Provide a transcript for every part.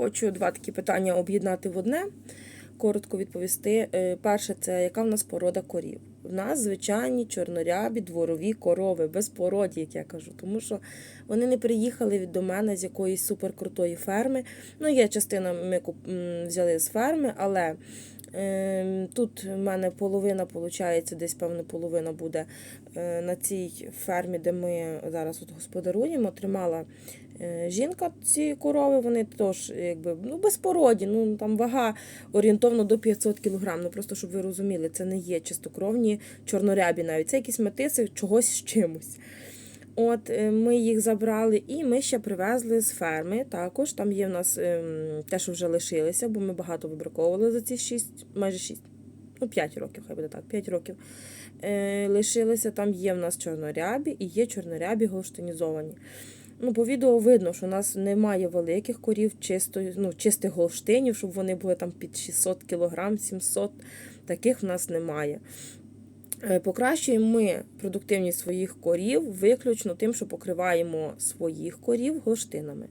хочу два такі питання об'єднати в одне, коротко відповісти. Е, Перше, це яка в нас порода корів? В нас звичайні чорнорябі дворові корови, безпороді, як я кажу, тому що вони не приїхали до мене з якоїсь суперкрутої ферми. Ну, є частина, ми взяли з ферми, але е, тут в мене половина, виходить, десь певно половина буде е, на цій фермі, де ми зараз от господаруємо, тримала жінка ці корови, вони теж якби ну, безпороді, ну там вага орієнтовно до 500 кг. Ну просто щоб ви розуміли, це не є чистокровні чорнорябі навіть. Це якісь метиси чогось з чимось. От е, ми їх забрали, і ми ще привезли з ферми. Також там є в нас ем, те, що вже лишилися, бо ми багато вибраковували за ці 6, майже 6, ну 5 років, хай буде так, 5 років. Е, лишилися, там є в нас чорнорябі і є чорнорябі голштинізовані. Ну, по відео видно, що у нас немає великих корів, чисто, ну, чистих голштинів, щоб вони були там під 600 кг, 700. Таких в нас немає. Е, Покращуємо ми продуктивність своїх корів виключно тим, що покриваємо своїх корів голштинами.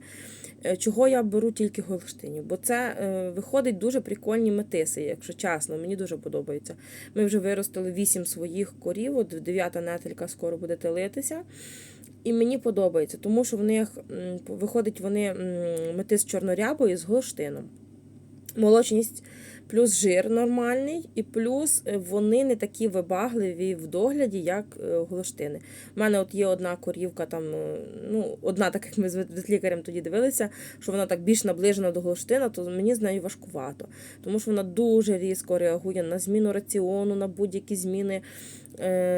Е, Чого я беру тільки голштинів? Бо це е, виходить дуже прикольні метиси, якщо чесно, мені дуже подобається. Ми вже виростили 8 своїх корів, от дев'ята нетелька скоро буде телитися. І мені подобається, тому що в них виходить вони метис чорнорябої з голштином. Молочність плюс жир нормальний, і плюс е, вони не такі вибагливі в догляді, як е, голоштини. У мене от є одна корівка, там, е, ну, одна, так як ми з ветлікарем тоді дивилися, що вона так більш наближена до голоштина, то мені з нею важкувато. Тому що вона дуже різко реагує на зміну раціону, на будь-які зміни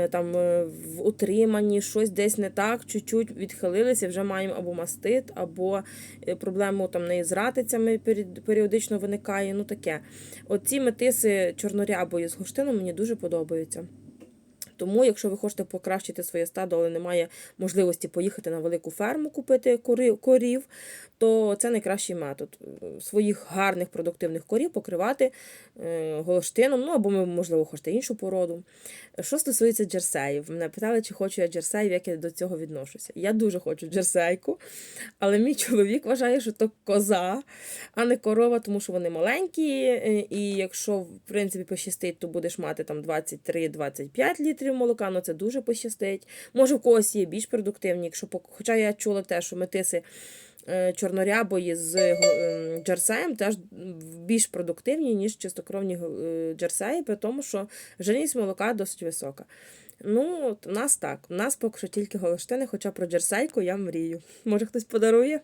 там, в утриманні, щось десь не так, чуть-чуть відхилилися, вже маємо або мастит, або проблему там неї з ратицями періодично виникає. Ну таке. Оці метиси чорнорябої з гуштином мені дуже подобаються. Тому, якщо ви хочете покращити своє стадо, але немає можливості поїхати на велику ферму купити корів, то це найкращий метод. Своїх гарних продуктивних корів покривати е, голоштином, ну або можливо, хочете іншу породу. Що стосується джерсеїв, мене питали, чи хочу я джерсеїв, як я до цього відношуся. Я дуже хочу джерсейку, але мій чоловік вважає, що то коза, а не корова, тому що вони маленькі. е, І якщо в принципі пощастить, то будеш мати там 23-25 літрів молока, ну це дуже пощастить. Може, в когось є більш продуктивні, якщо хоча я чула те, що метиси. е, Чорнорябої з е, ем, джерсеєм теж більш продуктивні, ніж чистокровні е, джерсеї, при тому, що жирність молока досить висока. Ну, от у нас так. У нас поки що тільки голоштини, хоча про джерсейку я мрію. Може, хтось подарує?